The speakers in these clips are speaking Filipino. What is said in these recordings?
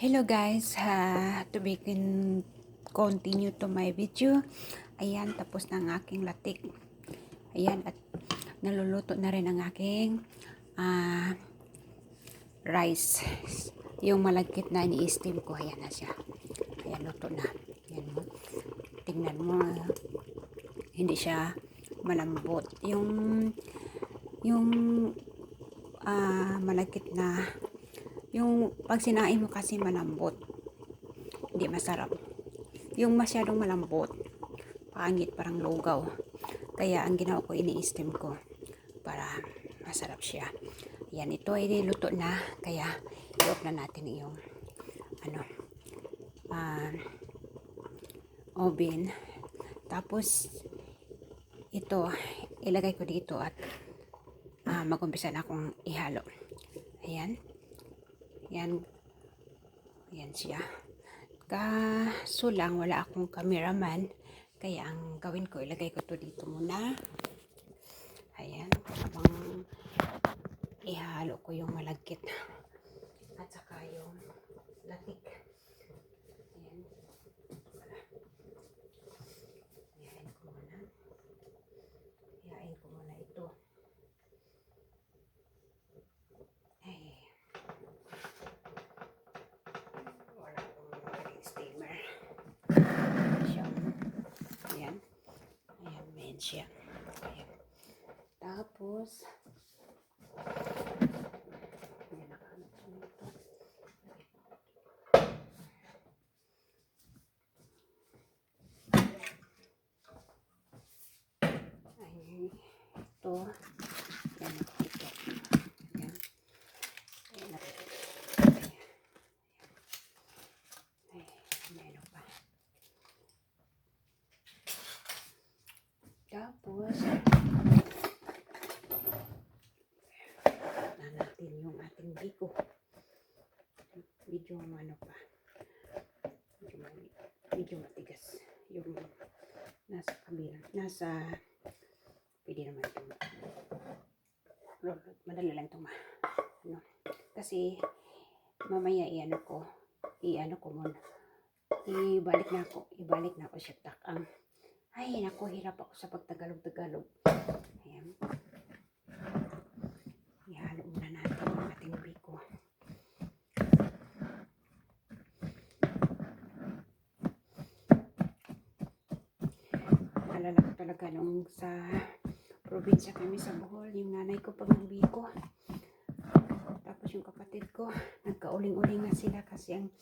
Hello guys, ha, to be con- continue to my video. Ayan, tapos na ang aking latik. Ayan, at naluluto na rin ang aking ah, rice. Yung malagkit na ini-steam ko, ayan na siya. Ayan, luto na. Ayan mo. Tingnan mo, ah, hindi siya malambot. Yung, yung ah, malagkit na yung pag sinain mo kasi malambot, hindi masarap. Yung masyadong malambot, pangit, parang lugaw. Kaya ang ginawa ko, ini-steam ko para masarap siya. Yan, ito ay niluto na, kaya i-off na natin yung ano, ah, oven. Tapos, ito, ilagay ko dito at ah, mag-umpisa na akong ihalo. Ayan. Yan. Yan siya. Kaso lang, wala akong cameraman. Kaya ang gawin ko, ilagay ko to dito muna. Ayan. Habang ihalo ko yung malagkit. At saka yung latik. Ayan. Iyain ko muna. Iyain ko muna ito. Ay. Wala akong naging steamer. Siya. Ayan. Ayan, main siya. Ayan. Tapos, Ayan, ito. Ayan. Ayan, Ayan. Ay, meron pa. Tapos, na natin yung ating biko. Medyo ano pa. Medyo, mali- medyo matigas. Yung nasa kabila. Nasa, pwede naman ito. Madali lang ito ma. Ano. Kasi, mamaya iano ko, iano ko muna. Ibalik na ako, ibalik na ako siya takang. Ay, naku, hirap ako sa pagtagalog-tagalog. Ayan. Ihalo muna natin ang ating biko. Alala ko talaga nung sa probinsya kami sa Bohol, yung nanay ko pag biko. Tapos yung kapatid ko, nagkauling-uling na sila kasi ang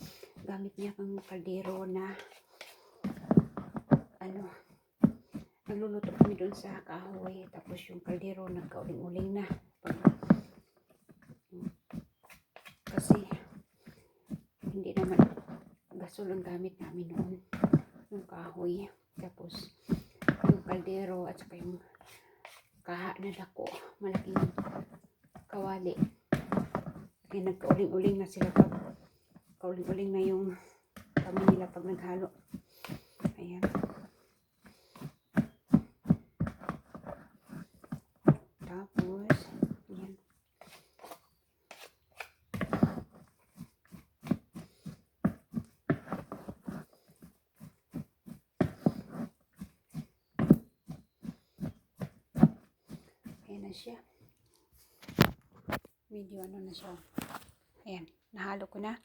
gamit niya pang kaldero na ano, nagluluto kami doon sa kahoy. Tapos yung kaldero nagkauling-uling na. Kasi hindi naman gasol ang gamit namin noon. Yung kahoy. Tapos kaldero at saka yung kaha na dako. Malaking kawali. Kaya nagkauling-uling na sila pag kauling-uling na yung kami nila pag naghalo. Ayan. Tapos, ayan. Ayan na siya. Medyo ano na siya. Ayan, nahalo ko na.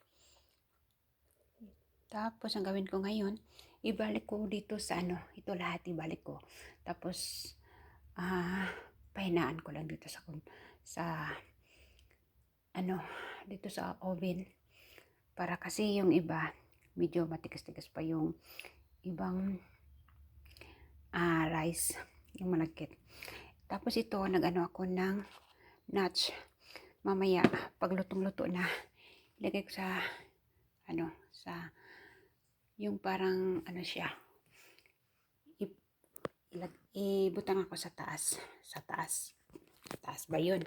Tapos, ang gawin ko ngayon, ibalik ko dito sa ano, ito lahat ibalik ko. Tapos, ah, pahinaan ko lang dito sa, sa, ano, dito sa oven. Para kasi yung iba, medyo matigas-tigas pa yung ibang ah, rice, yung malagkit. Tapos ito, nag-ano ako ng nuts. Mamaya, pag lutong-luto na, ilagay ko sa, ano, sa, yung parang, ano siya, ilag, ibutang ako sa taas. Sa taas. Taas ba yun?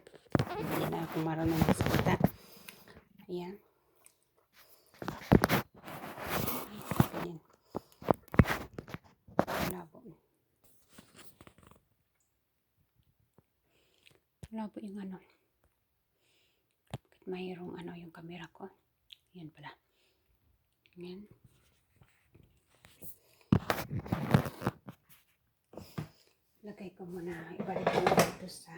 Hindi na ako marunong magsalita. Ayan. Ay, ganyan. Malabo. Malabo yung ano. Bakit mayroong ano yung camera ko? Yan pala. Yan. Lagay ko muna. Ibalik ko muna ito sa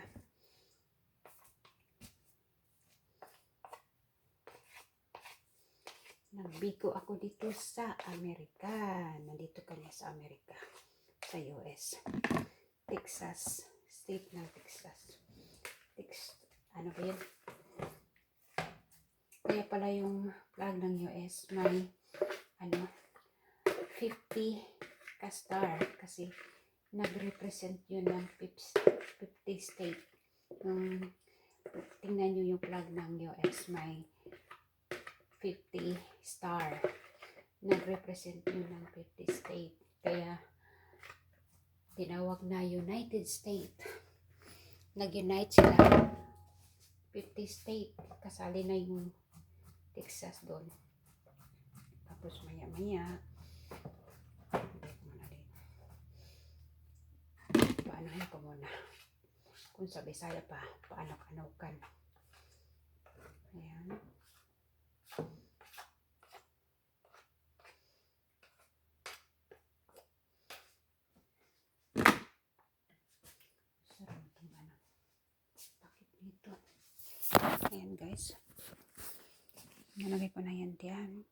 Nagbiko ako dito sa Amerika. Nandito kami sa Amerika. Sa US. Texas. State ng Texas. Tex ano ba yun? Kaya pala yung flag ng US may ano 50 ka-star kasi nag-represent yun ng 50 state. Yung tingnan nyo yung flag ng US may 50 star. Nag-represent yun ng 50 state. Kaya tinawag na United States. Nag-unite sila 50 state. Kasali na yung Texas doon. Tapos muna din. Paano ko muna. Kung sa Bisaya pa, paano kanukan. Ayan. Sarap itong ano. Takip dito. Ayan guys. Nalagay ko na yan diyan.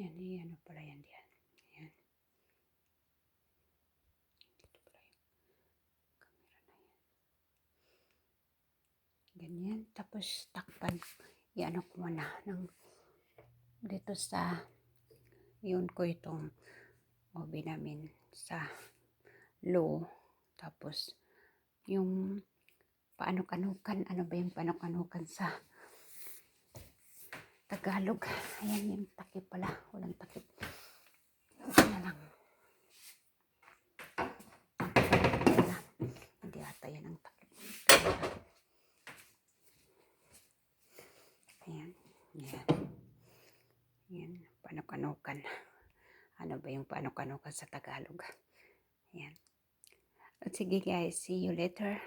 Yan, yan ano pala yan diyan. Ayan. Dito pala yung camera na yan. Ganyan. Tapos takpan. Iano ko muna ng dito sa yun ko itong obi namin sa low. Tapos yung paano-kanukan, ano ba yung paano-kanukan sa Tagalog. Ayan yung takip pala. Walang takip. Ito na lang. Hindi ata yan ang takip. Ayan. Ayan. Ayan. Paano-kanukan. Ano ba yung paano-kanukan sa Tagalog? Ayan. At sige guys, see you later.